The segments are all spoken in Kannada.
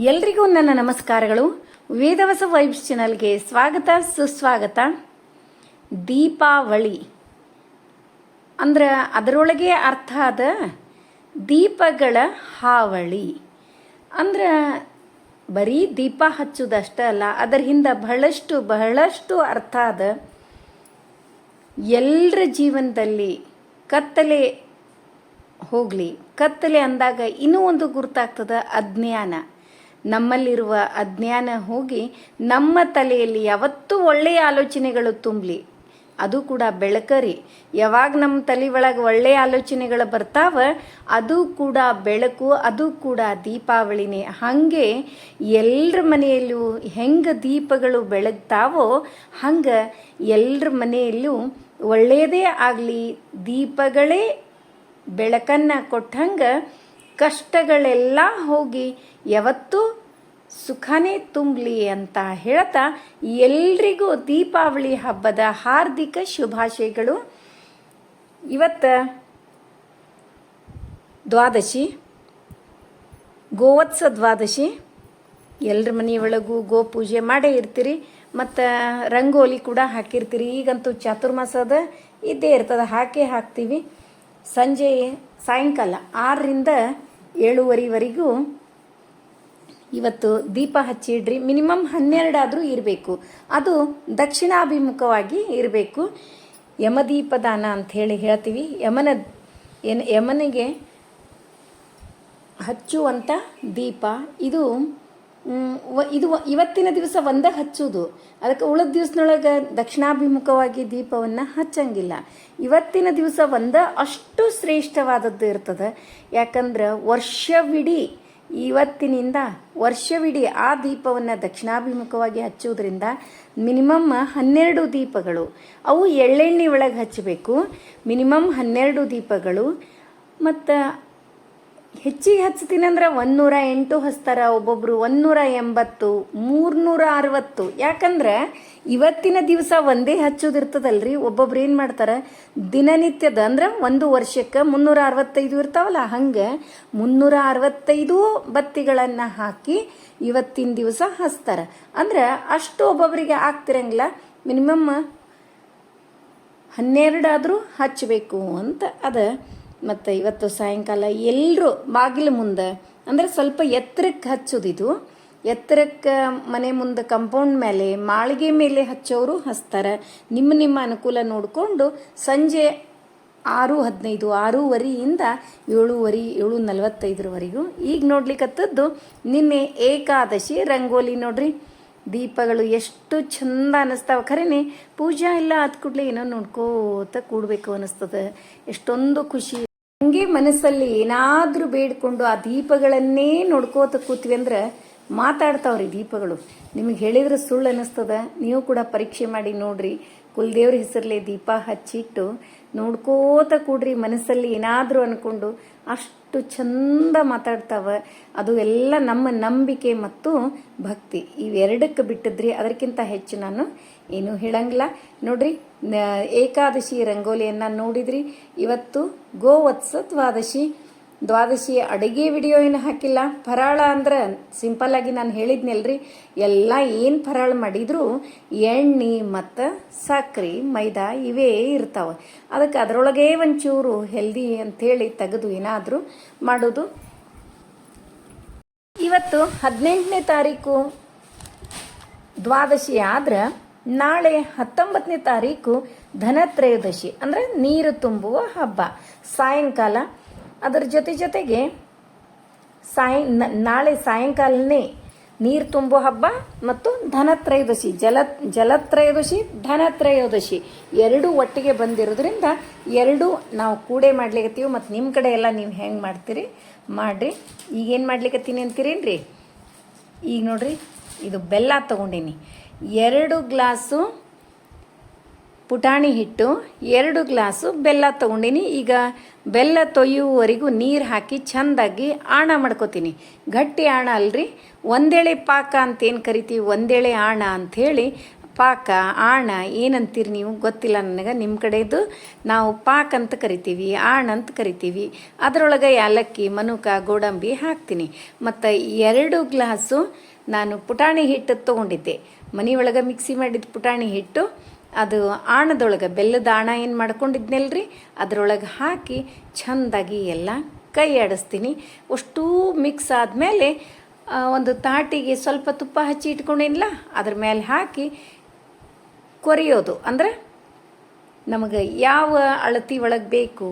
ಎಲ್ರಿಗೂ ನನ್ನ ನಮಸ್ಕಾರಗಳು. ವೇದವಸ ವೈಬ್ಸ್ ಚಾನಲ್ಗೆ ಸ್ವಾಗತ, ಸುಸ್ವಾಗತ. ದೀಪಾವಳಿ. ಅಂದ್ರೆ ಅದರೊಳಗೆ ಅರ್ಥ ಆದ ದೀಪಗಳ ಹಾವಳಿ. ಅಂದ್ರೆ ಬರೀ ದೀಪ ಹಚ್ಚುದಷ್ಟೇ ಅಲ್ಲ, ಅದರ ಹಿಂದೆ ಬಹಳಷ್ಟು ಬಹಳಷ್ಟು ಅರ್ಥ ಅದ ಎಲ್ಲರ ಜೀವನದಲ್ಲಿ ಕತ್ತಲೆ ಹೋಗಲಿ. ಕತ್ತಲೆ ಅಂದಾಗ ಇನ್ನೂ ಒಂದು ಗುರುತಾಗ್ತದ ಅಜ್ಞಾನ. ನಮ್ಮಲ್ಲಿರುವ ಅಜ್ಞಾನ ಹೋಗಿ ನಮ್ಮ ತಲೆಯಲ್ಲಿ ಯಾವತ್ತೂ ಒಳ್ಳೆಯ ಆಲೋಚನೆಗಳು ತುಂಬಲಿ. ಅದು ಕೂಡ ಬೆಳಕರಿ ಯಾವಾಗ ನಮ್ಮ ತಲೆ ಒಳಗೆ ಒಳ್ಳೆಯ ಆಲೋಚನೆಗಳು ಬರ್ತಾವ, ಅದು ಕೂಡ ಬೆಳಕು, ಅದು ಕೂಡ ದೀಪಾವಳಿನೇ. ಹಾಗೆ ಎಲ್ಲರ ಮನೆಯಲ್ಲೂ ಹೆಂಗೆ ದೀಪಗಳು ಬೆಳಗ್ತಾವೋ, ಹಂಗೆ ಎಲ್ಲರ ಮನೆಯಲ್ಲೂ ಒಳ್ಳೆಯದೇ ಆಗಲಿ, ದೀಪಗಳೇ ಬೆಳಕನ್ನು ಕೊಟ್ಟಂಗೆ ಕಷ್ಟಗಳೆಲ್ಲ ಹೋಗಿ ಯಾವತ್ತೂ ಸುಖನೇ ತುಂಬಲಿ ಅಂತ ಹೇಳ್ತಾ ಎಲ್ರಿಗೂ ದೀಪಾವಳಿ ಹಬ್ಬದ ಹಾರ್ದಿಕ ಶುಭಾಶಯಗಳು. ಇವತ್ತು ದ್ವಾದಶಿ, ಗೋವತ್ಸ ದ್ವಾದಶಿ. ಎಲ್ಲರ ಗೋ ಪೂಜೆ ಮಾಡೇ ಇರ್ತೀರಿ, ಮತ್ತು ರಂಗೋಲಿ ಕೂಡ ಹಾಕಿರ್ತೀರಿ. ಈಗಂತೂ ಚಾತುರ್ಮಾಸದ ಇದ್ದೇ ಇರ್ತದೆ, ಹಾಕೇ ಹಾಕ್ತೀವಿ. ಸಂಜೆ ಸಾಯಂಕಾಲ ಆರರಿಂದ ಏಳುವರೆವರೆಗೂ ಇವತ್ತು ದೀಪ ಹಚ್ಚಿಡ್ರಿ. ಮಿನಿಮಮ್ ಹನ್ನೆರಡಾದರೂ ಇರಬೇಕು. ಅದು ದಕ್ಷಿಣಾಭಿಮುಖವಾಗಿ ಇರಬೇಕು. ಯಮದೀಪದಾನ ಅಂತ ಹೇಳಿ ಹೇಳ್ತೀವಿ. ಯಮನ, ಏನ್, ಯಮನಿಗೆ ಹಚ್ಚುವಂಥ ದೀಪ. ಇದು ಇದು ಇವತ್ತಿನ ದಿವಸ ಒಂದೇ ಹಚ್ಚೋದು. ಅದಕ್ಕೆ ಉಳಿದ ದಿವಸದೊಳಗೆ ದಕ್ಷಿಣಾಭಿಮುಖವಾಗಿ ದೀಪವನ್ನು ಹಚ್ಚಂಗಿಲ್ಲ. ಇವತ್ತಿನ ದಿವಸ ಒಂದ ಅಷ್ಟು ಶ್ರೇಷ್ಠವಾದದ್ದು ಇರ್ತದೆ. ಯಾಕಂದ್ರೆ ವರ್ಷವಿಡೀ ಇವತ್ತಿನಿಂದ ವರ್ಷವಿಡೀ ಆ ದೀಪವನ್ನು ದಕ್ಷಿಣಾಭಿಮುಖವಾಗಿ ಹಚ್ಚುವುದರಿಂದ ಮಿನಿಮಮ್ ಹನ್ನೆರಡು ದೀಪಗಳು. ಅವು ಎಳ್ಳೆಣ್ಣೆ ಒಳಗೆ ಹಚ್ಚಬೇಕು. ಮಿನಿಮಮ್ ಹನ್ನೆರಡು ದೀಪಗಳು. ಮತ್ತು ಹೆಚ್ಚಿಗೆ ಹಚ್ತೀನಂದ್ರೆ ಒಂದೂರ ಎಂಟು ಹಚ್ತಾರ ಒಬ್ಬೊಬ್ರು ಒಂದೂರ ಎಂಬತ್ತು, ಮೂರ್ನೂರ ಅರವತ್ತು. ಯಾಕಂದ್ರೆ ಇವತ್ತಿನ ದಿವಸ ಒಂದೇ ಹಚ್ಚೋದಿರ್ತದಲ್ರಿ ಒಬ್ಬೊಬ್ರು ಏನು ಮಾಡ್ತಾರೆ? ದಿನನಿತ್ಯದ ಅಂದ್ರೆ ಒಂದು ವರ್ಷಕ್ಕೆ ಮುನ್ನೂರ ಅರವತ್ತೈದು ಇರ್ತಾವಲ್ಲ, ಹಂಗೆ ಮುನ್ನೂರ ಅರವತ್ತೈದು ಬತ್ತಿಗಳನ್ನು ಹಾಕಿ ಇವತ್ತಿನ ದಿವಸ ಹಚ್ತಾರೆ. ಅಂದ್ರೆ ಅಷ್ಟು ಒಬ್ಬೊಬ್ಬರಿಗೆ ಆಗ್ತಿರಂಗಿಲ್ಲ. ಮಿನಿಮಮ್ ಹನ್ನೆರಡಾದರೂ ಹಚ್ಚಬೇಕು ಅಂತ ಅದ. ಮತ್ತು ಇವತ್ತು ಸಾಯಂಕಾಲ ಎಲ್ಲರೂ ಬಾಗಿಲು ಮುಂದೆ ಅಂದರೆ ಸ್ವಲ್ಪ ಎತ್ತರಕ್ಕೆ ಹಚ್ಚೋದಿದು. ಎತ್ತರಕ್ಕೆ ಮನೆ ಮುಂದೆ ಕಂಪೌಂಡ್ ಮೇಲೆ ಮಾಳಿಗೆ ಮೇಲೆ ಹಚ್ಚೋರು ಹಚ್ತಾರೆ. ನಿಮ್ಮ ನಿಮ್ಮ ಅನುಕೂಲ ನೋಡಿಕೊಂಡು ಸಂಜೆ ಆರು ಹದಿನೈದು, ಆರೂವರೆಯಿಂದ ಏಳುವರೆ ಏಳು ನಲವತ್ತೈದರವರೆಗೂ ಈಗ ನೋಡ್ಲಿಕ್ಕತ್ತದ್ದು ನಿನ್ನೆ ಏಕಾದಶಿ ರಂಗೋಲಿ ನೋಡ್ರಿ. ದೀಪಗಳು ಎಷ್ಟು ಚಂದ ಅನ್ನಿಸ್ತಾವ ಖರೇನೆ, ಪೂಜಾ ಎಲ್ಲ ಆದ ಕೂಡಲೇ ಏನೋ ನೋಡ್ಕೋತ ಕೂಡಬೇಕು ಅನ್ನಿಸ್ತದೆ ಎಷ್ಟೊಂದು ಖುಷಿ. ಹಂಗೆ ಮನಸ್ಸಲ್ಲಿ ಏನಾದರೂ ಬೇಡಿಕೊಂಡು ಆ ದೀಪಗಳನ್ನೇ ನೋಡ್ಕೋತ ಕೂತ್ವಿ ಅಂದ್ರೆ ಮಾತಾಡ್ತಾವ್ರಿ ದೀಪಗಳು. ನಿಮಗೆ ಹೇಳಿದ್ರೆ ಸುಳ್ಳು ಅನ್ನಿಸ್ತದ? ನೀವು ಕೂಡ ಪರೀಕ್ಷೆ ಮಾಡಿ ನೋಡ್ರಿ. ಕುಲದೇವ್ರ ಹೆಸರಲ್ಲೇ ದೀಪ ಹಚ್ಚಿಟ್ಟು ನೋಡ್ಕೋತ ಕೂಡ್ರಿ ಮನಸ್ಸಲ್ಲಿ ಏನಾದರೂ ಅಂದ್ಕೊಂಡು ಅಷ್ಟು ಚಂದ ಮಾತಾಡ್ತಾವ. ಅದು ಎಲ್ಲ ನಮ್ಮ ನಂಬಿಕೆ ಮತ್ತು ಭಕ್ತಿ. ಇವೆರಡಕ್ಕೆ ಬಿಟ್ಟಿದ್ರಿ ಅದಕ್ಕಿಂತ ಹೆಚ್ಚು ನಾನು ಏನು ಹೇಳಂಗಿಲ್ಲ. ನೋಡ್ರಿ ಏಕಾದಶಿ ರಂಗೋಲಿಯನ್ನು ನೋಡಿದ್ರಿ. ಇವತ್ತು ಗೋವತ್ಸ ದ್ವಾದಶಿ ದ್ವಾದಶಿ ಅಡುಗೆ ವಿಡಿಯೋ ಏನು ಹಾಕಿಲ್ಲ. ಫರಾಳ ಅಂದ್ರೆ ಸಿಂಪಲ್ ಆಗಿ ನಾನು ಹೇಳಿದ್ನಲ್ರಿ. ಎಲ್ಲ ಏನು ಫರಾಳ ಮಾಡಿದ್ರು ಎಣ್ಣೆ ಮತ್ತು ಸಕ್ರೆ, ಮೈದಾ ಇವೇ ಇರ್ತಾವೆ. ಅದಕ್ಕೆ ಅದರೊಳಗೆ ಒಂಚೂರು ಹೆಲ್ದಿ ಅಂಥೇಳಿ ತೆಗೆದು ಏನಾದರೂ ಮಾಡೋದು. ಇವತ್ತು ಹದಿನೆಂಟನೇ ತಾರೀಕು ದ್ವಾದಶಿ ಆದ್ರೆ ನಾಳೆ ಹತ್ತೊಂಬತ್ತನೇ ತಾರೀಕು ಧನತ್ರಯೋದಶಿ, ಅಂದರೆ ನೀರು ತುಂಬುವ ಹಬ್ಬ. ಸಾಯಂಕಾಲ ಅದರ ಜೊತೆ ಜೊತೆಗೆ ಸಾಯ ನಾಳೆ ಸಾಯಂಕಾಲನೇ ನೀರು ತುಂಬೋ ಹಬ್ಬ ಮತ್ತು ಧನತ್ರಯೋದಶಿ, ಜಲ, ಜಲತ್ರಯೋದಶಿ, ಧನತ್ರಯೋದಶಿ ಎರಡೂ ಒಟ್ಟಿಗೆ ಬಂದಿರೋದ್ರಿಂದ ಎರಡು ನಾವು ಕೂಡೆ ಮಾಡ್ಲಿಕತ್ತೀವಿ ಮತ್ತು ನಿಮ್ಮ ಕಡೆ ಎಲ್ಲ ನೀವು ಹೆಂಗೆ ಮಾಡ್ತೀರಿ? ಮಾಡಿರಿ. ಈಗೇನು ಮಾಡ್ಲಿಕತ್ತೀನಿ ಅಂತೀರೇನ್ರಿ? ಈಗ ನೋಡ್ರಿ, ಇದು ಬೆಲ್ಲ ತಗೊಂಡೀನಿ. ಎರಡು ಗ್ಲಾಸು ಪುಟಾಣಿ ಹಿಟ್ಟು, ಎರಡು ಗ್ಲಾಸು ಬೆಲ್ಲ ತೊಗೊಂಡಿನಿ. ಈಗ ಬೆಲ್ಲ ತೊಯ್ಯುವವರೆಗೂ ನೀರು ಹಾಕಿ ಚೆಂದಾಗಿ ಆಣ ಮಾಡ್ಕೋತೀನಿ. ಗಟ್ಟಿ ಆಣ ಅಲ್ರಿ? ಒಂದೇಳೆ ಪಾಕ ಅಂತ ಏನು ಕರಿತೀವಿ? ಒಂದೇಳೆ ಆಣ ಅಂಥೇಳಿ ಪಾಕ, ಆಣ ಏನಂತೀರಿ ನೀವು ಗೊತ್ತಿಲ್ಲ ನನಗೆ. ನಿಮ್ಮ ಕಡೆದು ನಾವು ಪಾಕ್ ಅಂತ ಕರಿತೀವಿ, ಆಣ ಅಂತ ಕರಿತೀವಿ. ಅದರೊಳಗೆ ಯಾಲಕ್ಕಿ, ಮನುಕ, ಗೋಡಂಬಿ ಹಾಕ್ತೀನಿ. ಮತ್ತು ಎರಡು ಗ್ಲಾಸು ನಾನು ಪುಟಾಣಿ ಹಿಟ್ಟು ತೊಗೊಂಡಿದ್ದೆ. ಮನೆಯೊಳಗೆ ಮಿಕ್ಸಿ ಮಾಡಿದ ಪುಟಾಣಿ ಹಿಟ್ಟು ಅದು ಆಣದೊಳಗೆ ಬೆಲ್ಲದ ಆಣ ಏನು ಮಾಡ್ಕೊಂಡಿದ್ನಲ್ರಿ? ಅದರೊಳಗೆ ಹಾಕಿ ಚೆಂದಾಗಿ ಎಲ್ಲ ಕೈ ಆಡಿಸ್ತೀನಿ ಅಷ್ಟೂ ಮಿಕ್ಸ್ ಆದಮೇಲೆ ಒಂದು ತಾಟಿಗೆ ಸ್ವಲ್ಪ ತುಪ್ಪ ಹಚ್ಚಿ ಇಟ್ಕೊಂಡಿಲ್ಲ ಅದ್ರ ಮೇಲೆ ಹಾಕಿ ಕೊರೆಯೋದು. ಅಂದ್ರೆ ನಮಗೆ ಯಾವ ಅಳತಿ ಒಳಗೆ ಬೇಕು,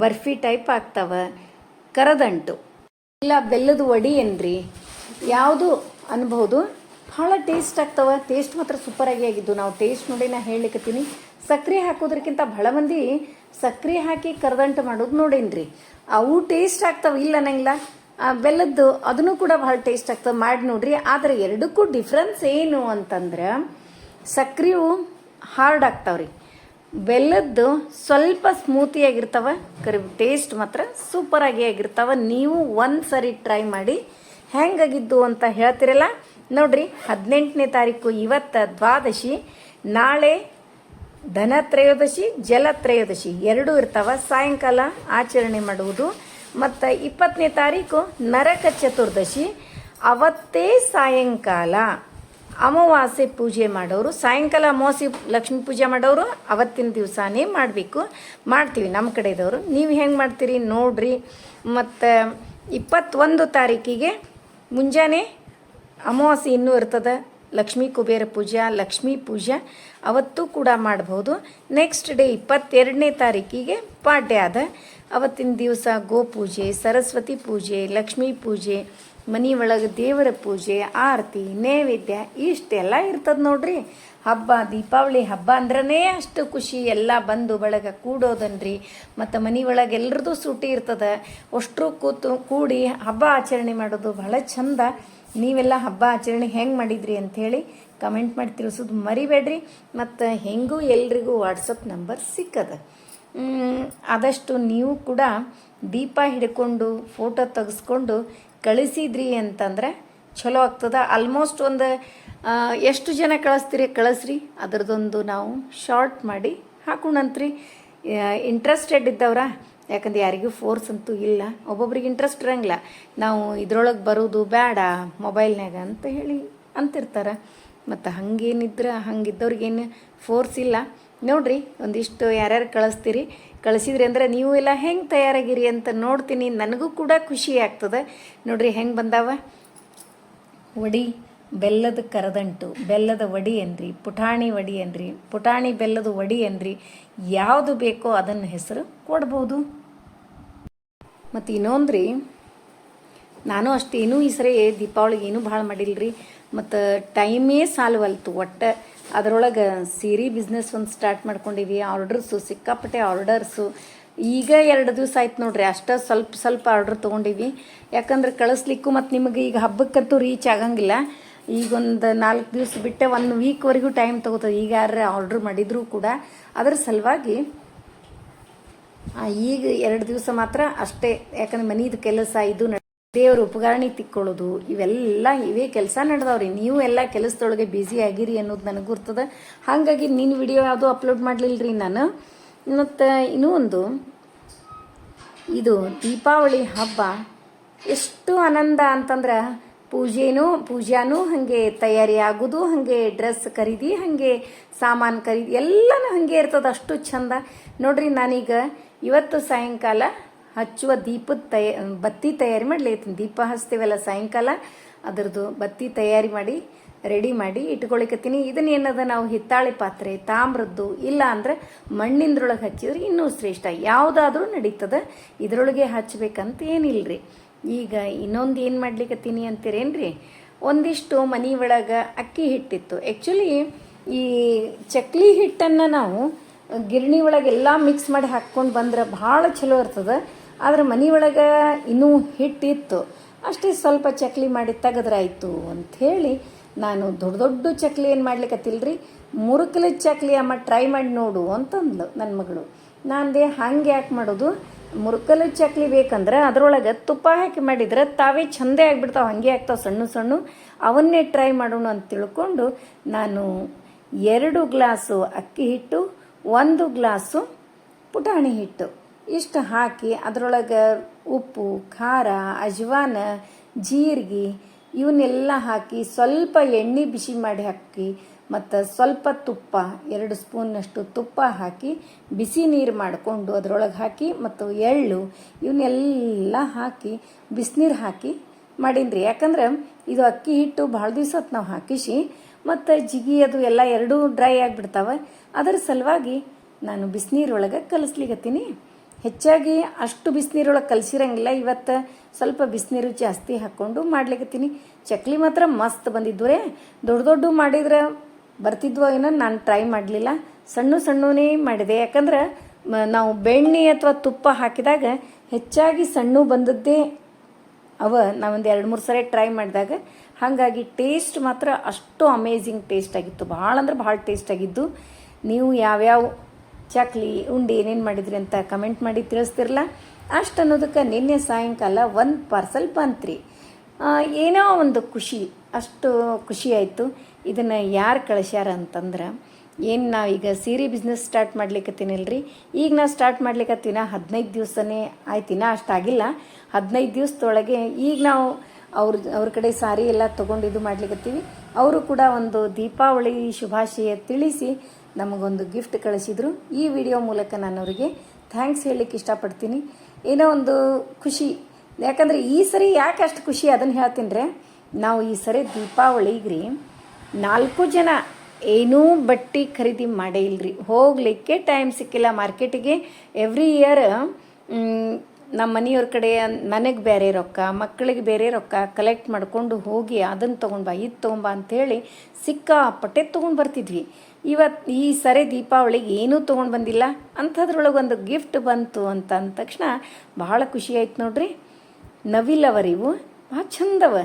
ಬರ್ಫಿ ಟೈಪ್ ಆಗ್ತಾವ, ಕರದಂಟು. ಇಲ್ಲ ಬೆಲ್ಲದ ವಡಿ ಏನ್ರಿ? ಯಾವುದು ಅನ್ಬೋದು? ಭಾಳ ಟೇಸ್ಟ್ ಆಗ್ತಾವ ಟೇಸ್ಟ್ ಮಾತ್ರ ಸೂಪರಾಗಿ ಆಗಿದ್ದು. ನಾವು ಟೇಸ್ಟ್ ನೋಡಿ ನಾ ಹೇಳಲಿಕ್ಕತ್ತೀನಿ ಸಕ್ಕರೆ ಹಾಕೋದ್ರಕ್ಕಿಂತ ಭಾಳ ಮಂದಿ ಸಕ್ಕರೆ ಹಾಕಿ ಕರದಂಟು ಮಾಡೋದು ನೋಡೇನ್ರಿ. ಅವು ಟೇಸ್ಟ್ ಆಗ್ತಾವ, ಇಲ್ಲ ಅನ್ನಂಗಿಲ್ಲ. ಬೆಲ್ಲದ್ದು ಅದನ್ನು ಕೂಡ ಭಾಳ ಟೇಸ್ಟ್ ಆಗ್ತವೆ ಮಾಡಿ ನೋಡ್ರಿ. ಆದರೆ ಎರಡಕ್ಕೂ ಡಿಫ್ರೆನ್ಸ್ ಏನು ಅಂತಂದ್ರೆ ಸಕ್ರೆಯು ಹಾರ್ಡ್ ಆಗ್ತಾವ್ರಿ. ಬೆಲ್ಲದ್ದು ಸ್ವಲ್ಪ ಸ್ಮೂತಿಯಾಗಿರ್ತಾವ ಕರಿ ಟೇಸ್ಟ್ ಮಾತ್ರ ಸೂಪರಾಗಿ ಆಗಿರ್ತಾವ. ನೀವು ಒಂದು ಸರಿ ಟ್ರೈ ಮಾಡಿ ಹೆಂಗಾಗಿದ್ದು ಅಂತ ಹೇಳ್ತಿರಲ್ಲ ನೋಡ್ರಿ, ಹದಿನೆಂಟನೇ ತಾರೀಕು ಇವತ್ತು ದ್ವಾದಶಿ, ನಾಳೆ ಧನತ್ರಯೋದಶಿ, ಜಲತ್ರಯೋದಶಿ, ಎರಡೂ ಇರ್ತಾವ. ಸಾಯಂಕಾಲ ಆಚರಣೆ ಮಾಡುವುದು. ಮತ್ತು ಇಪ್ಪತ್ತನೇ ತಾರೀಕು ನರಕ ಚತುರ್ದಶಿ. ಅವತ್ತೇ ಸಾಯಂಕಾಲ ಅಮಾವಾಸ್ಯೆ ಪೂಜೆ ಮಾಡೋರು. ಸಾಯಂಕಾಲ ಅಮಾವಾಸ್ಯೆ ಲಕ್ಷ್ಮೀ ಪೂಜೆ ಮಾಡೋರು. ಅವತ್ತಿನ ದಿವಸನೇ ಮಾಡಬೇಕು. ಮಾಡ್ತೀವಿ ನಮ್ಮ ಕಡೆದವರು. ನೀವು ಹೆಂಗೆ ಮಾಡ್ತೀರಿ ನೋಡ್ರಿ. ಮತ್ತು ಇಪ್ಪತ್ತೊಂದು ತಾರೀಕಿಗೆ ಮುಂಜಾನೆ ಅಮಾವಾಸ್ಯೆ ಇನ್ನೂ ಇರ್ತದೆ. ಲಕ್ಷ್ಮೀ ಕುಬೇರ ಪೂಜೆ, ಲಕ್ಷ್ಮೀ ಪೂಜೆ ಅವತ್ತು ಕೂಡ ಮಾಡಬಹುದು ನೆಕ್ಸ್ಟ್ ಡೇ ಇಪ್ಪತ್ತೆರಡನೇ ತಾರೀಕಿಗೆ ಪಾಡ್ಯ ಅದ. ಅವತ್ತಿನ ದಿವಸ ಗೋಪೂಜೆ ಸರಸ್ವತಿ ಪೂಜೆ, ಲಕ್ಷ್ಮೀ ಪೂಜೆ, ಮನೆ ಒಳಗೆ ದೇವರ ಪೂಜೆ, ಆರತಿ, ನೈವೇದ್ಯ ಇಷ್ಟೆಲ್ಲ ಇರ್ತದೆ ನೋಡ್ರಿ. ಹಬ್ಬ, ದೀಪಾವಳಿ ಹಬ್ಬ ಅಂದ್ರೇ ಅಷ್ಟು ಖುಷಿ. ಎಲ್ಲ ಬಂದು ಬಳಗ ಕೂಡೋದನ್ರಿ. ಮತ್ತು ಮನೆ ಒಳಗೆ ಎಲ್ರದ್ದು ಸೂಟಿ ಇರ್ತದೆ. ಅಷ್ಟರು ಕೂತು ಕೂಡಿ ಹಬ್ಬ ಆಚರಣೆ ಮಾಡೋದು ಬಹಳ ಚಂದ. ನೀವೆಲ್ಲ ಹಬ್ಬ ಆಚರಣೆ ಹೆಂಗೆ ಮಾಡಿದ್ರಿ ಅಂಥೇಳಿ ಕಮೆಂಟ್ ಮಾಡಿ ತಿಳಿಸೋದು ಮರಿಬೇಡ್ರಿ. ಮತ್ತು ಹೆಂಗೂ ಎಲ್ರಿಗೂ ವಾಟ್ಸಪ್ ನಂಬರ್ ಸಿಕ್ಕದ. ಆದಷ್ಟು ನೀವು ಕೂಡ ದೀಪ ಹಿಡ್ಕೊಂಡು ಫೋಟೋ ತೆಗೆಸ್ಕೊಂಡು ಕಳಿಸಿದ್ರಿ ಅಂತಂದ್ರೆ ಚಲೋ ಆಗ್ತದ. ಆಲ್ಮೋಸ್ಟ್ ಒಂದು ಎಷ್ಟು ಜನ ಕಳಿಸ್ತೀರಿ, ಕಳಿಸ್ರಿ. ಅದರದೊಂದು ನಾವು ಶಾರ್ಟ್ ಮಾಡಿ ಹಾಕೊಂಡಂತ್ರಿ ಇಂಟ್ರೆಸ್ಟೆಡ್ ಇದ್ದವ್ರ ಯಾಕಂದ್ರೆ ಯಾರಿಗೂ ಫೋರ್ಸ್ ಅಂತೂ ಇಲ್ಲ. ಒಬ್ಬೊಬ್ರಿಗೆ ಇಂಟ್ರೆಸ್ಟ್ ಇರಂಗಿಲ್ಲ. ನಾವು ಇದ್ರೊಳಗೆ ಬರೋದು ಬೇಡ ಮೊಬೈಲ್ನಾಗ ಅಂತ ಹೇಳಿ ಅಂತಿರ್ತಾರೆ. ಮತ್ತು ಹಂಗೇನಿದ್ರೆ, ಹಂಗಿದ್ದವ್ರಿಗೇನು ಫೋರ್ಸ್ ಇಲ್ಲ. ನೋಡ್ರಿ, ಒಂದಿಷ್ಟು ಯಾರ್ಯಾರು ಕಳಿಸ್ತೀರಿ, ಕಳಿಸಿದ್ರಿ ಅಂದ್ರೆ ನೀವು ಎಲ್ಲ ಹೆಂಗೆ ತಯಾರಾಗಿರಿ ಅಂತ ನೋಡ್ತೀನಿ. ನನಗೂ ಕೂಡ ಖುಷಿ ಆಗ್ತದೆ. ನೋಡ್ರಿ, ಹೆಂಗೆ ಬಂದಾವ? ವಡಿ ಬೆಲ್ಲದ ಕರದಂಟು, ಬೆಲ್ಲದ ವಡಿ ಅನ್ರಿ ಪುಟಾಣಿ ವಡಿ ಅನ್ರಿ ಪುಟಾಣಿ ಬೆಲ್ಲದ ವಡಿ ಏನ್ರಿ? ಯಾವುದು ಬೇಕೋ ಅದನ್ನು ಹೆಸರು ಕೊಡ್ಬೋದು. ಮತ್ತು ಇನ್ನೊಂದು ರೀ ನಾನು ಅಷ್ಟೇನೂ ಈ ಸರಿ ದೀಪಾವಳಿಗೆ ಏನೂ ಭಾಳ ಮಾಡಿಲ್ರಿ. ಮತ್ತು ಟೈಮೇ ಸಾಲವಲ್ತು, ಒಟ್ಟು ಅದರೊಳಗೆ ಸೀರೆ ಬಿಸ್ನೆಸ್ ಒಂದು ಸ್ಟಾರ್ಟ್ ಮಾಡ್ಕೊಂಡಿವಿ ಆರ್ಡರ್ಸು ಸಿಕ್ಕಾಪಟ್ಟೆ ಆರ್ಡರ್ಸು ಈಗ ಎರಡು ದಿವಸ ಆಯ್ತು ನೋಡ್ರಿ, ಅಷ್ಟೇ ಸ್ವಲ್ಪ ಸ್ವಲ್ಪ ಆರ್ಡರ್ ತೊಗೊಂಡಿವಿ. ಯಾಕಂದ್ರೆ ಕಳಿಸ್ಲಿಕ್ಕೂ ಮತ್ತು ನಿಮಗೆ ಈಗ ಹಬ್ಬಕ್ಕಂತೂ ರೀಚ್ ಆಗಂಗಿಲ್ಲ. ಈಗ ಒಂದು ನಾಲ್ಕು ದಿವಸ ಬಿಟ್ಟೆ ಒನ್ ವೀಕ್ವರೆಗೂ ಟೈಮ್ ತೊಗೋತದೆ. ಈಗ ಯಾರು ಆರ್ಡ್ರ್ ಮಾಡಿದರೂ ಕೂಡ ಅದರ ಸಲುವಾಗಿ ಈಗ ಎರಡು ದಿವಸ ಮಾತ್ರ ಅಷ್ಟೇ. ಯಾಕಂದ್ರೆ ಮನೀದು ಕೆಲಸ ಇದು ದೇವರ ಉಪಕರಣಿ ತಿಕ್ಕೊಳ್ಳೋದು, ಇವೆಲ್ಲ ಇವೇ ಕೆಲಸ ನಡೆದವ್ರಿ. ನೀವು ಎಲ್ಲ ಕೆಲಸದೊಳಗೆ ಬ್ಯುಸಿ ಆಗಿರಿ ಅನ್ನೋದು ನನಗೆ ಗುರ್ತದ. ಹಾಗಾಗಿ ನೀನು ವಿಡಿಯೋ ಯಾವುದೂ ಅಪ್ಲೋಡ್ ಮಾಡಲಿಲ್ಲರಿ ನಾನು. ಮತ್ತು ಇನ್ನೂ ಒಂದು. ಇದು ದೀಪಾವಳಿ ಹಬ್ಬ. ಎಷ್ಟು ಆನಂದ ಅಂತಂದ್ರೆ ಪೂಜೆನೂ, ಪೂಜಾನೂ ಹಾಗೆ ತಯಾರಿ ಆಗೋದು ಹಾಗೆ ಡ್ರೆಸ್ ಖರೀದಿ, ಹಾಗೆ ಸಾಮಾನು ಖರೀದಿ, ಎಲ್ಲನೂ ಹಾಗೆ ಇರ್ತದೆ, ಅಷ್ಟು ಚಂದ. ನೋಡ್ರಿ, ನಾನೀಗ ಇವತ್ತು ಸಾಯಂಕಾಲ ಹಚ್ಚುವ ದೀಪದ ತಯ, ಬತ್ತಿ ತಯಾರಿ ಮಾಡ್ಲೈತೀನಿ ದೀಪ ಹಚ್ತೀವಲ್ಲ ಸಾಯಂಕಾಲ, ಅದರದ್ದು ಬತ್ತಿ ತಯಾರಿ ಮಾಡಿ, ರೆಡಿ ಮಾಡಿ ಇಟ್ಕೊಳಿಕತ್ತೀನಿ. ಇದನ್ನೇನದ ನಾವು ಹಿತ್ತಾಳೆ ಪಾತ್ರೆ, ತಾಮ್ರದ್ದು, ಇಲ್ಲ ಅಂದ್ರೆ ಮಣ್ಣಿಂದ್ರೊಳಗೆ ಹಚ್ಚಿದ್ರೆ ಇನ್ನೂ ಶ್ರೇಷ್ಠ. ಯಾವುದಾದ್ರೂ ನಡೀತದೆ, ಇದರೊಳಗೆ ಹಚ್ಬೇಕಂತ ಏನಿಲ್ರಿ. ಈಗ ಇನ್ನೊಂದು ಏನು ಮಾಡ್ಲಿಕತ್ತೀನಿ ಅಂತೀರೇನ್ರಿ? ಒಂದಿಷ್ಟು ಮನೆ ಒಳಗೆ ಅಕ್ಕಿ ಹಿಟ್ಟಿತ್ತು. ಆ್ಯಕ್ಚುಲಿ ಈ ಚಕ್ಲಿ ಹಿಟ್ಟನ್ನು ನಾವು ಗಿರಣಿ ಒಳಗೆ ಎಲ್ಲ ಮಿಕ್ಸ್ ಮಾಡಿ ಹಾಕ್ಕೊಂಡು ಬಂದ್ರೆ ಭಾಳ ಚಲೋ ಇರ್ತದೆ. ಆದ್ರೆ ಮನೆ ಒಳಗೆ ಇನ್ನೂ ಹಿಟ್ಟಿತ್ತು. ಅಷ್ಟೇ ಸ್ವಲ್ಪ ಚಕ್ಲಿ ಮಾಡಿ ತೆಗೆದ್ರಾಯ್ತು ಅಂಥೇಳಿ ನಾನು ದೊಡ್ಡ ದೊಡ್ಡ ಚಕ್ಲಿ ಏನು ಮಾಡ್ಲಿಕ್ಕತ್ತಿಲ್ರಿ ಮುರುಕಲಿ ಚಕ್ಲಿ ಅಮ್ಮ ಟ್ರೈ ಮಾಡಿ ನೋಡು ಅಂತಂದ್ಲು ನನ್ನ ಮಗಳು. ನಾನ್ದೆ ಹಂಗೆ ಯಾಕೆ ಮಾಡೋದು? ಮುರುಕಲ ಚಕ್ಲಿ ಬೇಕಂದ್ರೆ ಅದರೊಳಗೆ ತುಪ್ಪ ಹಾಕಿ ಮಾಡಿದ್ರೆ ತಾವೇ ಚಂದೇ ಆಗಿಬಿಡ್ತಾವೆ, ಹಾಗೆ ಆಗ್ತಾವೆ, ಸಣ್ಣ ಸಣ್ಣ. ಅವನ್ನೇ ಟ್ರೈ ಮಾಡೋಣ ಅಂತ ತಿಳ್ಕೊಂಡು ನಾನು ಎರಡು ಗ್ಲಾಸು ಅಕ್ಕಿ ಹಿಟ್ಟು, ಒಂದು ಗ್ಲಾಸು ಪುಟಾಣಿ ಹಿಟ್ಟು. ಇಷ್ಟು ಹಾಕಿ ಅದರೊಳಗೆ ಉಪ್ಪು, ಖಾರ, ಅಜ್ವಾನ, ಜೀರಿಗೆ, ಇವನ್ನೆಲ್ಲ ಹಾಕಿ ಸ್ವಲ್ಪ ಎಣ್ಣೆ ಬಿಸಿ ಮಾಡಿ ಹಾಕಿ ಮತ್ತು ಸ್ವಲ್ಪ ತುಪ್ಪ, ಎರಡು ಸ್ಪೂನ್ನಷ್ಟು ತುಪ್ಪ ಹಾಕಿ ಬಿಸಿ ನೀರು ಮಾಡಿಕೊಂಡು ಅದರೊಳಗೆ ಹಾಕಿ ಮತ್ತು ಎಳ್ಳು ಇವನ್ನೆಲ್ಲ ಹಾಕಿ, ಬಿಸಿನೀರು ಹಾಕಿ ಮಾಡೀನಿ ಯಾಕಂದ್ರೆ ಇದು ಅಕ್ಕಿ ಹಿಟ್ಟು ಭಾಳ ದಿವಸ ನಾವು ಹಾಕಿಸಿ ಮತ್ತು ಜಿಗಿ ಅದು ಎಲ್ಲ ಎರಡೂ ಡ್ರೈ ಆಗಿಬಿಡ್ತಾವೆ. ಅದರ ಸಲುವಾಗಿ ನಾನು ಬಿಸಿನೀರೊಳಗೆ ಕಲಿಸ್ಲಿಕತ್ತೀನಿ. ಹೆಚ್ಚಾಗಿ ಅಷ್ಟು ಬಿಸಿನೀರೊಳಗೆ ಕಲಸಿರಂಗಿಲ್ಲ, ಇವತ್ತು ಸ್ವಲ್ಪ ಬಿಸಿನೀರು ಜಾಸ್ತಿ ಹಾಕ್ಕೊಂಡು ಮಾಡ್ಲಿಕ್ಕತ್ತೀನಿ ಚಕ್ಲಿ ಮಾತ್ರ ಮಸ್ತ್ ಬಂದಿದ್ದು ರೀ ದೊಡ್ಡ ದೊಡ್ಡ ಮಾಡಿದ್ರೆ ಬರ್ತಿದ್ವೋ ಏನೋ ನಾನು ಟ್ರೈ ಮಾಡಲಿಲ್ಲ. ಸಣ್ಣ ಸಣ್ಣನೇ ಮಾಡಿದೆ. ಯಾಕಂದ್ರೆ ನಾವು ಬೆಣ್ಣೆ ಅಥವಾ ತುಪ್ಪ ಹಾಕಿದಾಗ ಹೆಚ್ಚಾಗಿ ಸಣ್ಣ ಬಂದದ್ದೇ ಅವ. ನಾವೊಂದು ಎರಡು ಮೂರು ಸರಿ ಟ್ರೈ ಮಾಡಿದಾಗ ಹಾಗಾಗಿ ಟೇಸ್ಟ್ ಮಾತ್ರ ಅಷ್ಟು ಅಮೇಝಿಂಗ್ ಟೇಸ್ಟ್ ಆಗಿತ್ತು. ಭಾಳ ಅಂದ್ರೆ ಭಾಳ ಟೇಸ್ಟ್ ಆಗಿದ್ದು. ನೀವು ಯಾವ್ಯಾವ ಚಕ್ಲಿ, ಉಂಡೆ ಏನೇನು ಮಾಡಿದ್ರಿ ಅಂತ ಕಮೆಂಟ್ ಮಾಡಿ ತಿಳಿಸ್ತಿರಲ್ಲ ಅಷ್ಟು ಅನ್ನೋದಕ್ಕೆ ನಿನ್ನೆ ಸಾಯಂಕಾಲ ಒಂದು ಪಾರ್ಸಲ್ ಬಂತ್ರಿ. ಏನೋ ಒಂದು ಖುಷಿ. ಅಷ್ಟು ಖುಷಿ ಆಯಿತು. ಇದನ್ನು ಯಾರು ಕಳಿಸ್ಯಾರ ಅಂತಂದ್ರೆ, ಏನು ನಾವು ಈಗ ಸೀರೆ ಬಿಸ್ನೆಸ್ ಸ್ಟಾರ್ಟ್ ಮಾಡ್ಲಿಕ್ಕತ್ತೀನಲ್ರಿ ಈಗ ನಾವು ಸ್ಟಾರ್ಟ್ ಮಾಡ್ಲಿಕ್ಕತ್ತೀನ ಹದಿನೈದು ದಿವಸನೇ ಆಯ್ತಿನ ಅಷ್ಟಾಗಿಲ್ಲ ಹದಿನೈದು ದಿವಸದೊಳಗೆ ಈಗ ನಾವು ಅವ್ರ ಅವ್ರ ಕಡೆ ಸಾರಿ ಎಲ್ಲ ತೊಗೊಂಡು ಇದು ಮಾಡ್ಲಿಕ್ಕತ್ತೀವಿ ಅವರು ಕೂಡ ಒಂದು ದೀಪಾವಳಿ ಶುಭಾಶಯ ತಿಳಿಸಿ ನಮಗೊಂದು ಗಿಫ್ಟ್ ಕಳಿಸಿದ್ರು. ಈ ವಿಡಿಯೋ ಮೂಲಕ ನಾನು ಅವರಿಗೆ ಥ್ಯಾಂಕ್ಸ್ ಹೇಳಲಿಕ್ಕೆ ಇಷ್ಟಪಡ್ತೀನಿ. ಏನೋ ಒಂದು ಖುಷಿ. ಯಾಕಂದರೆ ಈ ಸರಿ ಯಾಕೆ ಅಷ್ಟು ಖುಷಿ ಅದನ್ನು ಹೇಳ್ತೀನಿ ರೀ ನಾವು ಈ ಸರಿ ದೀಪಾವಳಿಗೆ ರೀ ನಾಲ್ಕು ಜನ ಏನೂ ಬಟ್ಟೆ ಖರೀದಿ ಮಾಡೇ ಇಲ್ರಿ. ಹೋಗಲಿಕ್ಕೆ ಟೈಮ್ ಸಿಕ್ಕಿಲ್ಲ. ಮಾರ್ಕೆಟಿಗೆ ಎವ್ರಿ ಇಯರ್ ನಮ್ಮ ಮನೆಯವ್ರ ಕಡೆ ನನಗೆ ಬೇರೆ ರೊಕ್ಕ, ಮಕ್ಕಳಿಗೆ ಬೇರೆ ರೊಕ್ಕ ಕಲೆಕ್ಟ್ ಮಾಡಿಕೊಂಡು ಹೋಗಿ ಅದನ್ನು ತೊಗೊಂಡು ಬಾ, ಇದು ತೊಗೊಂಬ ಅಂಥೇಳಿ ಸಿಕ್ಕಾಪಟ್ಟೆ ತೊಗೊಂಡು ಬರ್ತಿದ್ವಿ. ಇವತ್ತು ಈ ಸರಿ ದೀಪಾವಳಿಗೆ ಏನೂ ತೊಗೊಂಡು ಬಂದಿಲ್ಲ. ಅಂಥದ್ರೊಳಗೆ ಒಂದು ಗಿಫ್ಟ್ ಬಂತು ಅಂತ ಅಂದ ತಕ್ಷಣ ಭಾಳ ಖುಷಿ ಆಯ್ತು ನೋಡ್ರಿ. ನವಿಲ್ಲವರಿವು ಇವು ಭಾಳ ಚಂದವ.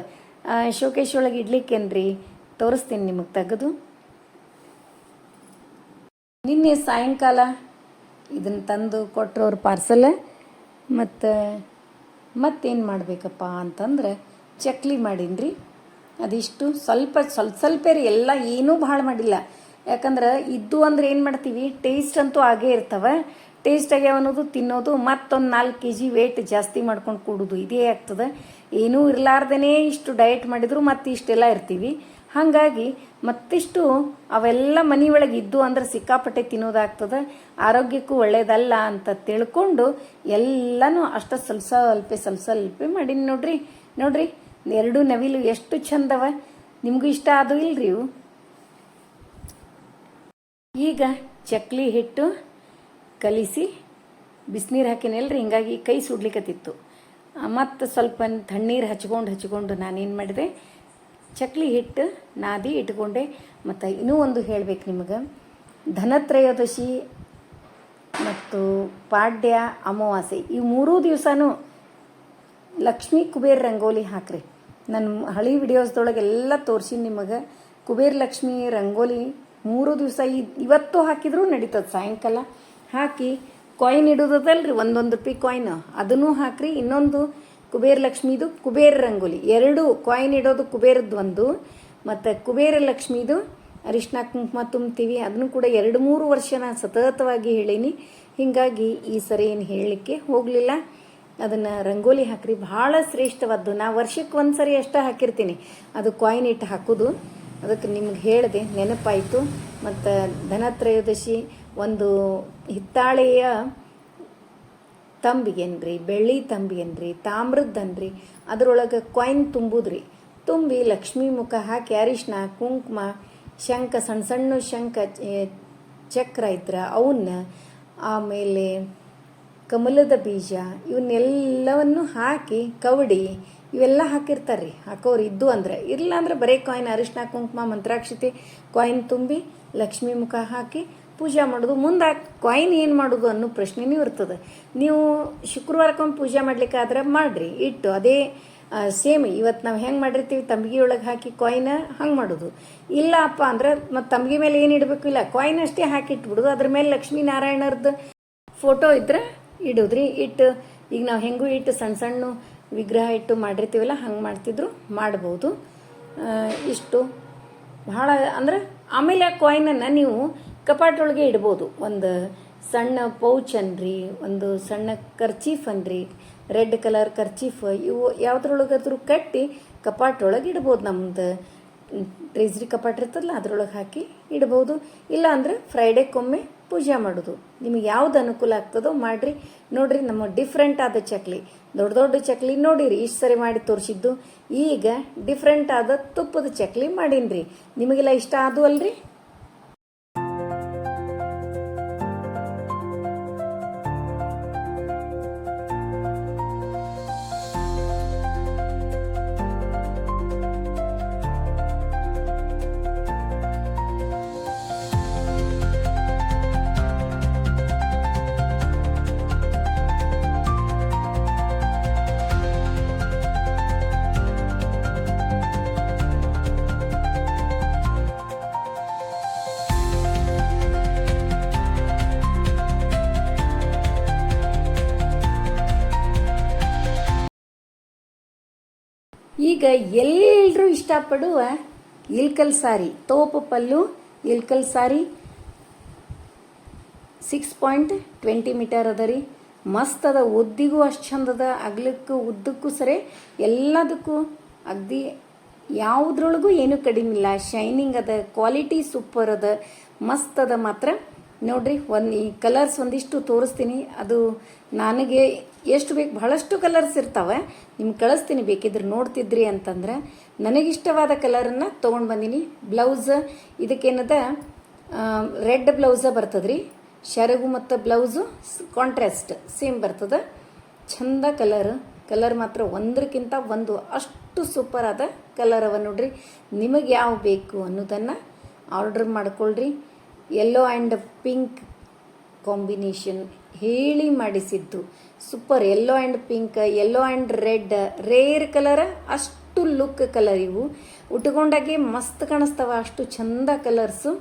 ಶೋಕೇಶ್ ಒಳಗೆ ಇಡ್ಲಿಕ್ಕೇನ್ರಿ ತೋರಿಸ್ತೀನಿ ನಿಮಗೆ ತೆಗೆದು. ನಿನ್ನೆ ಸಾಯಂಕಾಲ ಇದನ್ನು ತಂದು ಕೊಟ್ಟರು ಪಾರ್ಸಲ್, ಮತ್ತು ಮತ್ತೇನು ಮಾಡಬೇಕಪ್ಪ ಅಂತಂದ್ರೆ ಚಕ್ಲಿ ಮಾಡೀನಿ ಅದಿಷ್ಟು ಸ್ವಲ್ಪ ಸ್ವಲ್ಪ ಸ್ವಲ್ಪ ರೀ, ಎಲ್ಲ ಏನೂ ಭಾಳ ಮಾಡಿಲ್ಲ. ಯಾಕಂದ್ರೆ ಇದ್ದು ಅಂದ್ರೆ ಏನು ಮಾಡ್ತೀವಿ ಟೇಸ್ಟ್ ಅಂತೂ ಆಗೇ ಇರ್ತವೆ. ಟೇಸ್ಟ್ ಆಗ್ಯಾವ ಅನ್ನೋದು, ತಿನ್ನೋದು, ಮತ್ತೊಂದು ನಾಲ್ಕು ಕೆ ಜಿ ವೇಟ್ ಜಾಸ್ತಿ ಮಾಡ್ಕೊಂಡು ಕೂಡುದು, ಇದೇ ಆಗ್ತದೆ. ಏನೂ ಇರಲಾರ್ದೇ ಇಷ್ಟು ಡಯಟ್ ಮಾಡಿದ್ರು ಮತ್ತೆ ಇಷ್ಟೆಲ್ಲ ಇರ್ತೀವಿ. ಹಾಗಾಗಿ ಮತ್ತಿಷ್ಟು ಅವೆಲ್ಲ ಮನೆ ಒಳಗೆ ಇದ್ದು ಅಂದ್ರೆ ಸಿಕ್ಕಾಪಟ್ಟೆ ತಿನ್ನೋದಾಗ್ತದೆ. ಆರೋಗ್ಯಕ್ಕೂ ಒಳ್ಳೇದಲ್ಲ ಅಂತ ತಿಳ್ಕೊಂಡು ಎಲ್ಲನೂ ಅಷ್ಟ ಸ್ವಲ್ಪ ಸ್ವಲ್ಪ ಸ್ವಲ್ಪ ಸ್ವಲ್ಪ ಮಾಡೀನಿ ನೋಡ್ರಿ. ನೋಡ್ರಿ, ಎರಡು ನವಿಲು ಎಷ್ಟು ಚಂದವ. ನಿಮಗೂ ಇಷ್ಟ ಅದು ಇಲ್ರಿ ಇವು. ಈಗ ಚಕ್ಲಿ ಹಿಟ್ಟು ಕಲಿಸಿ ಬಿಸಿನೀರು ಹಾಕಿನಲ್ರಿ ಹಿಂಗಾಗಿ ಕೈ ಸುಡ್ಲಿಕ್ಕತ್ತಿತ್ತು ಮತ್ತು ಸ್ವಲ್ಪ ತಣ್ಣೀರು ಹಚ್ಕೊಂಡು ಹಚ್ಕೊಂಡು ನಾನೇನು ಮಾಡಿದೆ ಚಕ್ಲಿ ಹಿಟ್ಟು, ನಾದಿ ಇಟ್ಕೊಂಡೆ. ಮತ್ತು ಇನ್ನೂ ಒಂದು ಹೇಳ್ಬೇಕು ನಿಮಗೆ. ಧನತ್ರಯೋದಶಿ ಮತ್ತು ಪಾಡ್ಯ, ಅಮಾವಾಸ್ಯೆ. ಈ ಮೂರೂ ದಿವಸನೂ ಲಕ್ಷ್ಮೀ ಕುಬೇರ್ ರಂಗೋಲಿ ಹಾಕ್ರಿ. ನನ್ನ ಹಳಿ ವಿಡಿಯೋಸ್ದೊಳಗೆ ಎಲ್ಲ ತೋರಿಸಿ ನಿಮಗೆ. ಕುಬೇರ್ ಲಕ್ಷ್ಮಿ ರಂಗೋಲಿ ಮೂರು ದಿವಸ ಇವತ್ತು ಹಾಕಿದರೂ ನಡೀತದೆ ಸಾಯಂಕಾಲ. ಹಾಕಿ ಕಾಯಿನ್ ಇಡೋದಲ್ರಿ ಒಂದೊಂದು ರೂಪಾಯಿ ಕಾಯಿನ್ ಅದನ್ನು ಹಾಕ್ರಿ, ಇನ್ನೊಂದು ಕುಬೇರ್ ಲಕ್ಷ್ಮಿದು ಕುಬೇರ ರಂಗೋಲಿ. ಎರಡು ಕಾಯಿನ್ ಇಡೋದು ಕುಬೇರದ್ದು ಒಂದು, ಮತ್ತು ಕುಬೇರ ಲಕ್ಷ್ಮಿದು ಅರಿಶಿನ ಕುಂಕುಮ ತುಂಬ್ತೀವಿ ಅದನ್ನು ಕೂಡ ಎರಡು ಮೂರು ವರ್ಷ ನಾನು ಸತತವಾಗಿ ಹೇಳೀನಿ. ಹೀಗಾಗಿ ಈ ಸರಿ ಏನು ಹೇಳಲಿಕ್ಕೆ ಹೋಗಲಿಲ್ಲ. ಅದನ್ನು ರಂಗೋಲಿ ಹಾಕ್ರಿ. ಭಾಳ ಶ್ರೇಷ್ಠವಾದ್ದು. ನಾ ವರ್ಷಕ್ಕೆ ಒಂದು ಸರಿ ಅಷ್ಟೇ ಹಾಕಿರ್ತೀನಿ. ಅದು ಕಾಯಿನ್ ಇಟ್ಟು ಹಾಕೋದು. ಅದಕ್ಕೆ ನಿಮ್ಗೆ ಹೇಳಿದೆ, ನೆನಪಾಯಿತು. ಮತ್ತು ಧನತ್ರಯೋದಶಿ ಒಂದು ಹಿತ್ತಾಳೆಯ ತಂಬಿಗೆನ್ರಿ, ಬೆಳ್ಳಿ ತಂಬಿಗೆನ್ರಿ, ತಾಮ್ರದ್ದನ್ರಿ, ಅದರೊಳಗೆ ಕಾಯಿನ್ ತುಂಬುದ್ರಿ. ತುಂಬಿ ಲಕ್ಷ್ಮೀ ಮುಖ ಹಾಕಿ ಅರಿಶಿನ ಕುಂಕುಮ, ಶಂಖ ಸಣ್ಣ ಸಣ್ಣ ಶಂಖ ಚಕ್ರ ಇದ್ರ ಅವನ್ನ ಆಮೇಲೆ ಕಮಲದ ಬೀಜ ಇವನ್ನೆಲ್ಲವನ್ನು ಹಾಕಿ ಕವಡಿ ಇವೆಲ್ಲ ಹಾಕಿರ್ತಾರೆ ರೀ ಹಾಕೋರು ಇದ್ದು ಅಂದ್ರೆ. ಇಲ್ಲ ಅಂದ್ರೆ ಬರೀ ಕಾಯಿನ್ ಅರಿಶಿನ ಕುಂಕುಮ, ಮಂತ್ರಾಕ್ಷತೆ, ಕಾಯಿನ್ ತುಂಬಿ ಲಕ್ಷ್ಮೀ ಮುಖ ಹಾಕಿ ಪೂಜೆ ಮಾಡೋದು, ಮುಂದೆ ಆ ಕಾಯಿನ್ ಏನು ಮಾಡೋದು ಅನ್ನೋ ಪ್ರಶ್ನೆನೂ ಇರ್ತದೆ. ನೀವು ಶುಕ್ರವಾರಕ್ಕೊಮ್ಮೆ ಪೂಜೆ ಮಾಡಲಿಕ್ಕಾದ್ರೆ ಮಾಡಿರಿ, ಇಟ್ಟು ಅದೇ ಸೇಮ್ ಇವತ್ತು ನಾವು ಹೆಂಗೆ ಮಾಡಿರ್ತೀವಿ ತಂಬಿಗೆ ಒಳಗೆ ಹಾಕಿ ಕಾಯಿನ ಹಂಗೆ ಮಾಡೋದು. ಇಲ್ಲಪ್ಪ ಅಂದ್ರೆ ಮತ್ತು ತಂಬಿಗೆ ಮೇಲೆ ಏನು ಇಡಬೇಕು? ಇಲ್ಲ ಕಾಯಿನ್ ಅಷ್ಟೇ ಹಾಕಿ ಇಟ್ಬಿಡೋದು ಅದ್ರ ಮೇಲೆ ಲಕ್ಷ್ಮೀ ನಾರಾಯಣರದ್ದು ಫೋಟೋ ಇದ್ರೆ ಇಡೋದ್ರಿ. ಇಟ್ಟು, ಈಗ ನಾವು ಹೆಂಗೂ ಇಟ್ಟು ಸಣ್ಣ ಸಣ್ಣ ವಿಗ್ರಹ ಇಟ್ಟು ಮಾಡಿರ್ತೀವಲ್ಲ, ಹಂಗೆ ಮಾಡ್ತಿದ್ರು ಮಾಡ್ಬೋದು. ಇಷ್ಟು. ಭಾಳ ಅಂದ್ರೆ ಆಮೇಲೆ ಆ ಕಾಯಿನನ್ನು ನೀವು ಕಪಾಟೊಳಗೆ ಇಡ್ಬೋದು. ಒಂದು ಸಣ್ಣ ಪೌಚ್ ಅನ್ರಿ, ಒಂದು ಸಣ್ಣ ಕರ್ಚೀಫ್ ಅನ್ರಿ, ರೆಡ್ ಕಲರ್ ಕರ್ಚೀಫ್, ಇವು ಯಾವುದ್ರೊಳಗಾದ್ರೂ ಕಟ್ಟಿ ಕಪಾಟೊಳಗೆ ಇಡ್ಬೋದು. ನಮ್ದು ಟ್ರೇಸ್ರಿ ಕಪಾಟ್ ಇರ್ತದಲ್ಲ, ಅದ್ರೊಳಗೆ ಹಾಕಿ ಇಡ್ಬೋದು. ಇಲ್ಲ ಅಂದ್ರೆ ಪೂಜೆ ಮಾಡೋದು. ನಿಮಗೆ ಯಾವ್ದು ಅನುಕೂಲ ಆಗ್ತದೋ ಮಾಡ್ರಿ. ನೋಡ್ರಿ, ನಮ್ಮ ಡಿಫ್ರೆಂಟ್ ಆದ ಚಕ್ಲಿ. ದೊಡ್ಡ ದೊಡ್ಡ ಚಕ್ಲಿ ನೋಡಿರಿ, ಇಷ್ಟು ಸರಿ ಮಾಡಿ ತೋರಿಸಿದ್ದು. ಈಗ ಡಿಫ್ರೆಂಟ್ ಆದ ತುಪ್ಪದ ಚಕ್ಲಿ ರೀ ನಿಮಗೆಲ್ಲ ಇಷ್ಟ ಆದವು ಅಲ್ರಿ? ಈಗ ಎಲ್ಲರೂ ಇಷ್ಟಪಡುವ ಇಲ್ಕಲ್ ಸಾರಿ, ತೋಪು ಪಲ್ಲು, Ilkal sari six point twenty metre ಅದ ರೀ. ಮಸ್ತ್ ಅದ, ಉದ್ದಿಗೂ ಅಷ್ಟು ಚಂದದ, ಅಗ್ಲಕ್ಕೂ, ಉದ್ದಕ್ಕೂ ಸರಿ, ಎಲ್ಲದಕ್ಕೂ ಅಗ್ದಿ ಯಾವುದ್ರೊಳಗೂ ಏನೂ ಕಡಿಮೆ ಇಲ್ಲ. ಶೈನಿಂಗ್ ಅದ ಕ್ವಾಲಿಟಿ ಸೂಪರ್ ಅದ, ಮಸ್ತ್ ಅದ ಮಾತ್ರ. ನೋಡ್ರಿ, ಒಂದು ಈ ಕಲರ್ಸ್ ಒಂದಿಷ್ಟು ತೋರಿಸ್ತೀನಿ. ಅದು ನನಗೆ ಎಷ್ಟು ಬೇಕು, ಬಹಳಷ್ಟು ಕಲರ್ಸ್ ಇರ್ತಾವೆ. ನಿಮ್ಗೆ ಕಳಿಸ್ತೀನಿ, ಬೇಕಿದ್ರೆ ನೋಡ್ತಿದ್ರಿ ಅಂತಂದ್ರೆ. ನನಗಿಷ್ಟವಾದ ಕಲರನ್ನು ತೊಗೊಂಡು ಬಂದೀನಿ. ಬ್ಲೌಸ್, ಇದಕ್ಕೇನದ ರೆಡ್ ಬ್ಲೌಸ ಬರ್ತದ್ರಿ. ಶರಗು ಮತ್ತು ಬ್ಲೌಸು ಕಾಂಟ್ರಾಸ್ಟ್ ಸೇಮ್ ಬರ್ತದೆ. ಚಂದ ಕಲರ್ ಕಲರ್ ಮಾತ್ರ ಒಂದಕ್ಕಿಂತ ಒಂದು ಅಷ್ಟು ಸೂಪರ್ ಆದ ಕಲರ್ ಅವ ನೋಡ್ರಿ. ನಿಮಗೆ ಯಾವ ಬೇಕು ಅನ್ನೋದನ್ನು ಆರ್ಡ್ರ್ ಮಾಡ್ಕೊಳ್ರಿ. ಯೆಲ್ಲೋ ಆ್ಯಂಡ್ ಪಿಂಕ್ ಕಾಂಬಿನೇಷನ್ ಹೇಳಿ ಮಾಡಿಸಿದ್ದು. Super yellow and pink yellow and red rare colour ಅಷ್ಟು ಲುಕ್ ಕಲರ್ ಇವು. ಉಟ್ಕೊಂಡಾಗೆ ಮಸ್ತ್ ಕಾಣಿಸ್ತಾವ, ಅಷ್ಟು ಚಂದ ಕಲರ್ಸು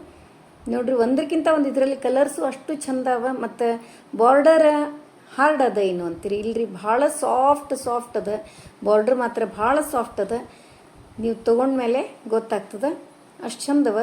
ನೋಡ್ರಿ ಒಂದಕ್ಕಿಂತ ಒಂದು ಇದರಲ್ಲಿ ಕಲರ್ಸು ಅಷ್ಟು ಚಂದ ಅವ. ಮತ್ತು ಬಾರ್ಡರ್ ಹಾರ್ಡ್ ಅದ ಏನು ಅಂತೀರಿ? ಇಲ್ರಿ, ಭಾಳ ಸಾಫ್ಟ್ ಸಾಫ್ಟ್ ಅದ. ಬಾರ್ಡ್ರ್ ಮಾತ್ರ ಭಾಳ ಸಾಫ್ಟ್ ಅದ. ನೀವು ತೊಗೊಂಡ್ಮೇಲೆ ಗೊತ್ತಾಗ್ತದೆ. ಅಷ್ಟು ಚಂದವ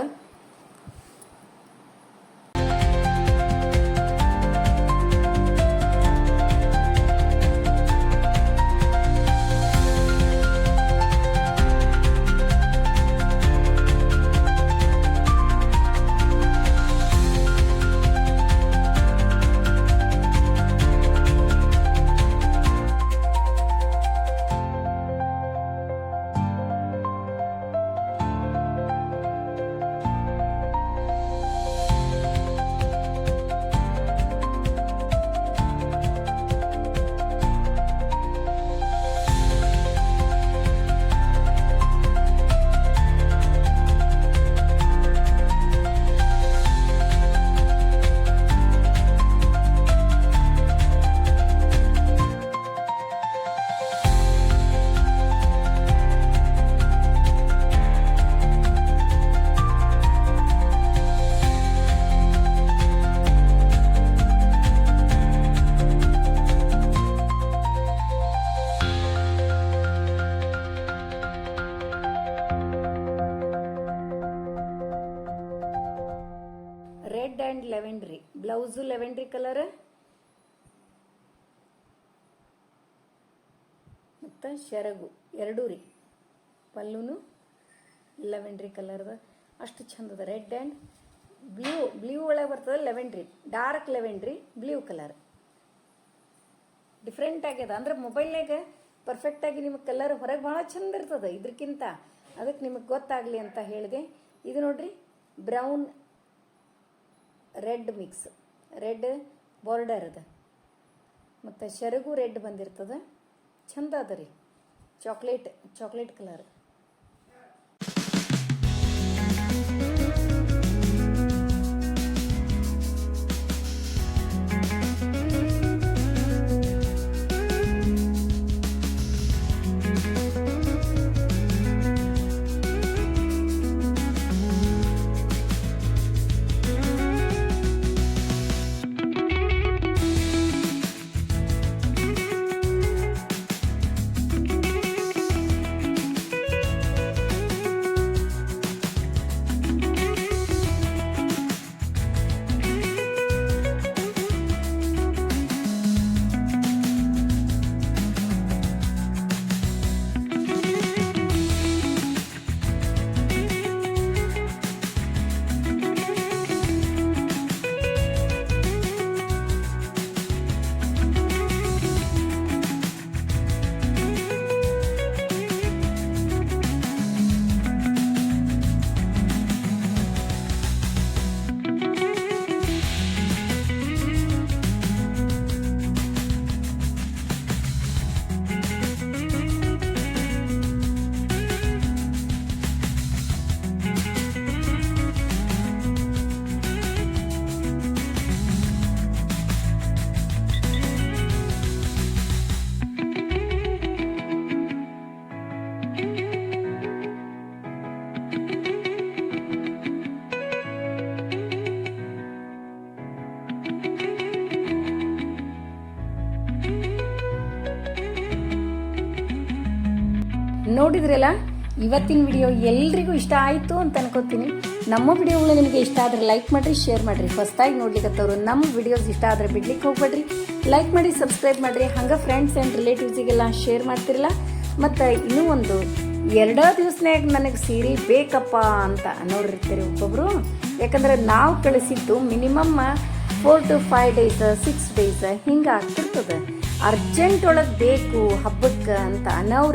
ಮತ್ತು ಶರಗು, ಎರಡೂ ರೀ. ಪಲ್ಲುನು ಲೆವೆಂಡ್ರಿ ಕಲರ್ದ. ಅಷ್ಟು ಚಂದದ. ರೆಡ್ ಆ್ಯಂಡ್ ಬ್ಲೂ ಬ್ಲೂ ಒಳಗೆ ಬರ್ತದೆ ಲೆವೆಂಡ್ರಿ. ಡಾರ್ಕ್ ಲೆವೆಂಡ್ರಿ ಬ್ಲೂ ಕಲರ್ ಡಿಫ್ರೆಂಟ್ ಆಗ್ಯದ. ಅಂದ್ರೆ ಮೊಬೈಲ್ನಾಗ ಪರ್ಫೆಕ್ಟಾಗಿ ನಿಮಗೆ ಕಲರ್ ಹೊರಗೆ ಭಾಳ ಚಂದ ಇರ್ತದೆ ಇದಕ್ಕಿಂತ ಅದಕ್ಕೆ ನಿಮಗೆ ಗೊತ್ತಾಗಲಿ ಅಂತ ಹೇಳಿದೆ. ಇದು ನೋಡ್ರಿ brown red mix red border ಅದ ಮತ್ತು ಶರಗು ರೆಡ್ ಬಂದಿರ್ತದೆ. ಚಂದ ಅದ ರೀ. ಚಾಕ್ಲೇಟ್ ಚಾಕ್ಲೇಟ್ ಕಲರ್ ನೋಡಿದ್ರಲ್ಲ? ಇವತ್ತಿನ ವಿಡಿಯೋ ಎಲ್ರಿಗೂ ಇಷ್ಟ ಆಯಿತು ಅಂತ ಅನ್ಕೋತೀನಿ. ನಮ್ಮ ವಿಡಿಯೋಗಳು ನಿಮಗೆ ಇಷ್ಟ ಆದರೆ ಲೈಕ್ ಮಾಡಿರಿ ಶೇರ್ ಮಾಡಿರಿ. ಫಸ್ಟಾಗಿ ನೋಡ್ಲಿಕ್ಕತ್ತವ್ರು ನಮ್ಮ ವಿಡಿಯೋಸ್ ಇಷ್ಟ ಆದರೆ ಬಿಡ್ಲಿಕ್ಕೆ ಹೋಗ್ಬೇಡ್ರಿ. ಲೈಕ್ ಮಾಡಿ ಸಬ್ಸ್ಕ್ರೈಬ್ ಮಾಡಿರಿ. ಹಂಗೆ ಫ್ರೆಂಡ್ಸ್ ಆ್ಯಂಡ್ ರಿಲೇಟಿವ್ಸಿಗೆಲ್ಲ ಶೇರ್ ಮಾಡ್ತಿರಲ್ಲ. ಮತ್ತು ಇನ್ನೂ ಒಂದು ಎರಡೋ ದಿವಸನೇ ನನಗೆ ಸೀರೆ ಬೇಕಪ್ಪ ಅಂತ ನೋಡಿರ್ತೀರಿ ಒಬ್ಬೊಬ್ಬರು ಯಾಕಂದ್ರೆ ನಾವು ಕಳಿಸಿದ್ದು minimum four to five days six days ಹಿಂಗೆ ಆಗ್ತಿರ್ತದೆ. ಅರ್ಜೆಂಟ್ ಒಳಗೆ ಬೇಕು ಹಬ್ಬಕ್ಕೆ ಅಂತ ಅನ್ನೋರು